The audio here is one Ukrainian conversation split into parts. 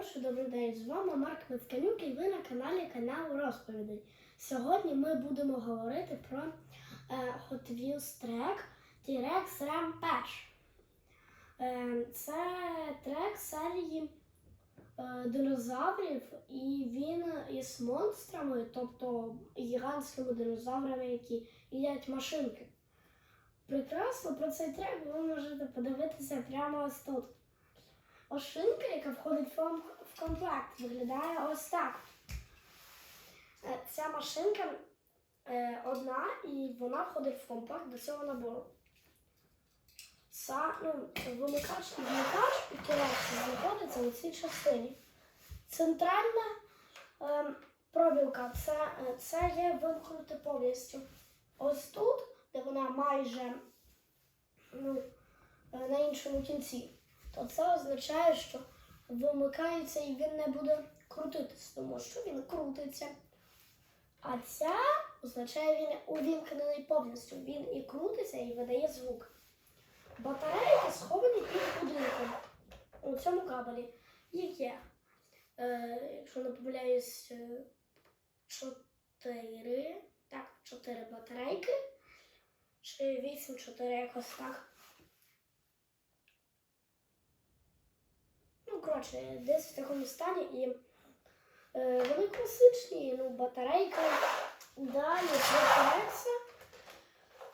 Отже, добрий день. З вами Марк Мицканюк і ви на каналі каналу Розповідей. Сьогодні ми будемо говорити про е, Hot Wheels трек T-Rex Rampage. Е, це трек серії е, динозаврів, і він із монстрами, тобто гігантськими динозаврами, які їдять машинки. Прекрасно про цей трек ви можете подивитися прямо ось тут. Ошинка, яка входить в ком- в комплект, виглядає ось так. Е, Ця машинка е, одна і вона входить в комплект до цього набору. Са, ну, вимикач і вмикач і керівці знаходяться у цій частині. Центральна е, пробілка це, це є вимкнути повністю. Ось тут, де вона майже ну, е, на іншому кінці то це означає, що вимикається і він не буде крутитись, тому що він крутиться. А ця означає, він увімкнений повністю. Він і крутиться, і видає звук. Батарейки сховані під будинком у цьому кабелі. Їх є, е, якщо не помиляюсь, е, чотири. Так, чотири батарейки. Чи вісім, чотири якось так. Ну, коротше, десь в такому стані і е, вони класичні, ну, батарейка. Далі протиреться.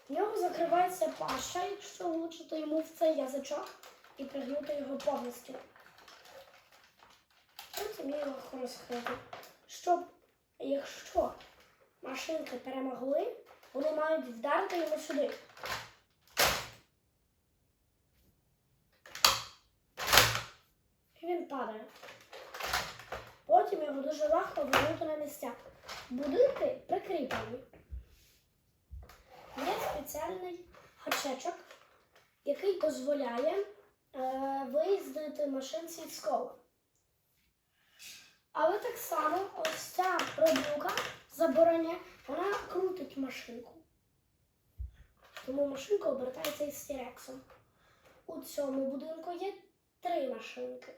В нього закривається паща, якщо влучити йому в цей язичок і пригнути його повністю. Потім я його розкрию. Щоб, якщо машинки перемогли, вони мають вдарити його сюди. І він падає. Потім його дуже легко вернути на місця. Будинки прикріплені. Є спеціальний гачечок, який дозволяє е, виїздити машинці з. Але так само ось ця пробука забороняє, вона крутить машинку. Тому машинка обертається із стірексом. У цьому будинку є три машинки.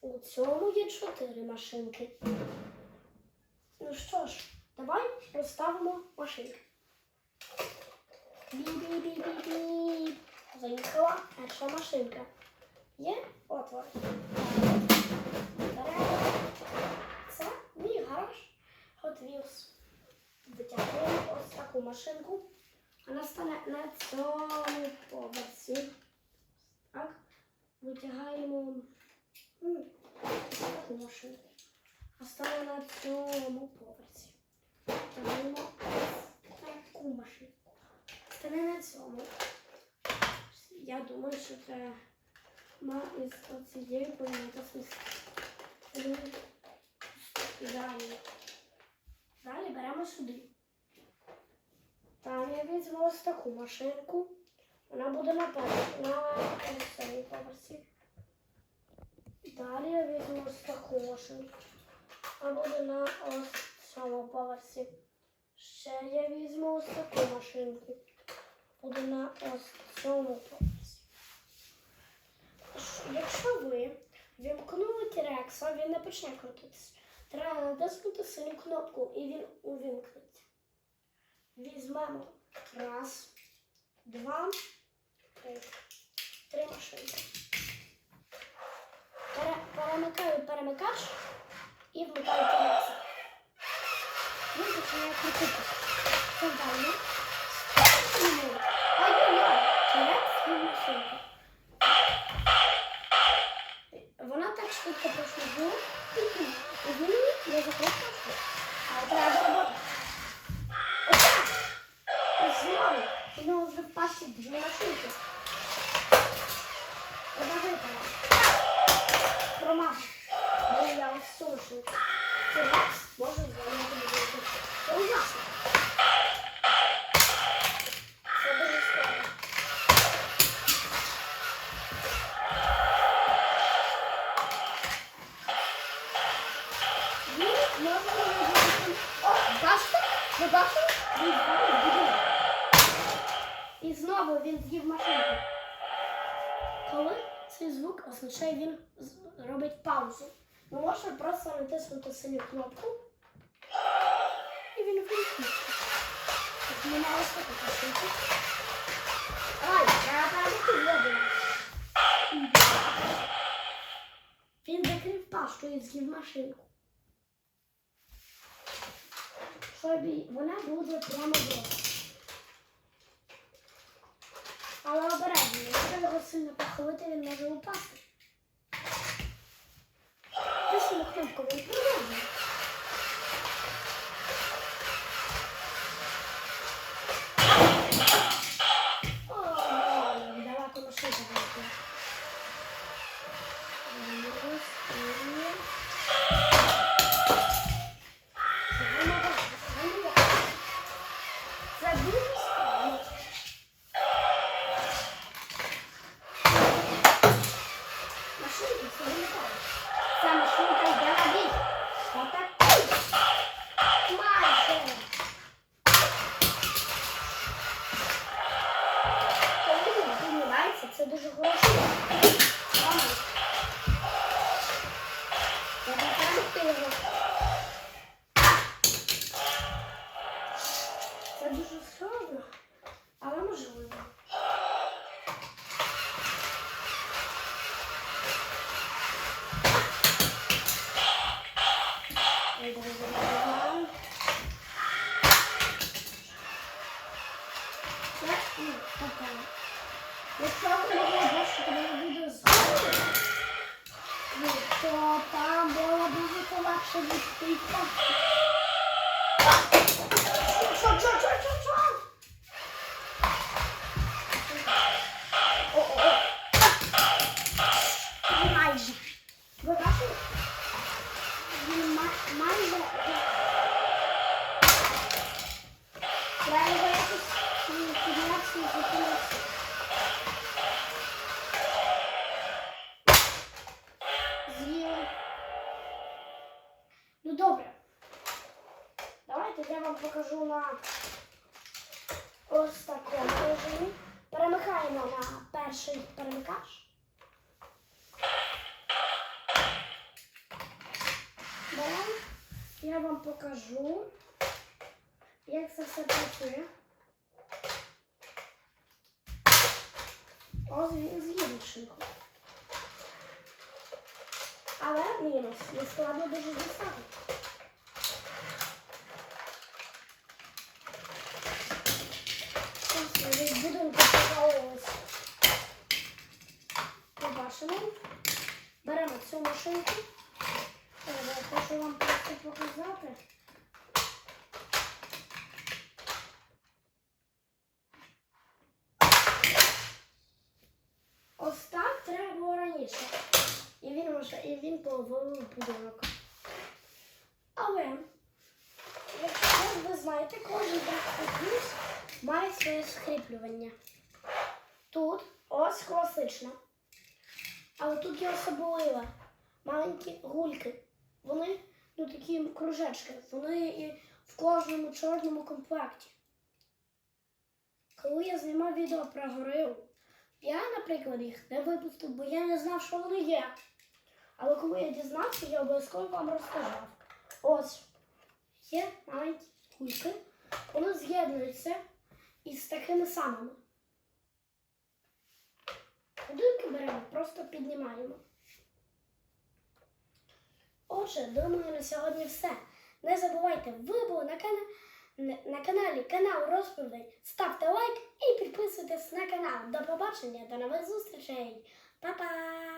У цьому є чотири машинки. Ну що ж, давай розставимо машинки. Бі-бі-бі-бі-бі. Заїхала перша машинка. Є отвор. Це мій гараж Hot Wheels. Витягуємо ось таку машинку. Вона стане на цьому поверсі. Так. Витягаємо таку. А стане на цьому поверсі. Ось таку машинку. Стане на цьому. Я думаю, що ма із оцією поміняти смисл. Ідеально. Далі беремо сюди. Там я візьму ось таку машинку. Вона буде на пер- на цьому поверсі. Далі я візьму машинку. Вона буде на ось цьому поверсі. Ще я візьму ось таку машинку. Буде на ось цьому поверсі. Якщо ви вімкнули Тірекса, він не почне крутитися. Треба натиснути синю кнопку і він увімкнеться. Візьмемо раз, два, три. Три машинки. Пере, перемикаю перемикач і вмикаю Тірекса. Він починає крутитися. Центрально. Ой-ой-ой. Тірекс і машинка. Вона так швидко прослужила, і він не паспорт. А треба зробити. Отак! Ось знову. У нього вже в пасі дві машинки. І він з'їв машинку. Коли цей звук означає, він робить паузу. Ну, можна просто натиснути синю кнопку. І він така. Ай, треба воду. Він закрив пашту і з'їв машинку. Щоб вона буде прямо вдома. Але обережно, якщо його сильно похилити, він може упасти. Тисни кнопку, він природний. Це дуже складно, але можливо. Ой, давай, давай, давай. Це, ну, таке. Якщо ви могли бачити, коли я буду згодом, ну, то там було дуже легше відстійка. Що, Давайте я вам покажу на ось такому режимі. Перемикаємо на перший перемикач. Беремо. Я вам покажу, як це все працює. Ось він з'їв машинку. Але мінус. Не складно дуже дістати. Ось ми від будинку повернулися. Побачимо. Беремо цю машинку. Е, Я хочу вам просто показати. Ось так треба було раніше. І він може, і він повалив будинок. Але, якщо ви знаєте, кожен плюс має своє скріплювання. Тут ось класично. Але тут є особливе. Маленькі гульки. Вони ну такі кружечки. Вони і в кожному чорному комплекті. Коли я знімав відео про горилу, я, наприклад, їх не випустив, бо я не знав, що вони є. Але коли я дізнався, я обов'язково вам розказав. Ось є маленькі гульки. Вони з'єднуються із такими самими. Будинки беремо, просто піднімаємо. Отже, думаю, на сьогодні все. Не забувайте, ви були на, кана... на каналі канал Розповідей. Ставте лайк і підписуйтесь на канал. До побачення, до нових зустрічей. Па-па!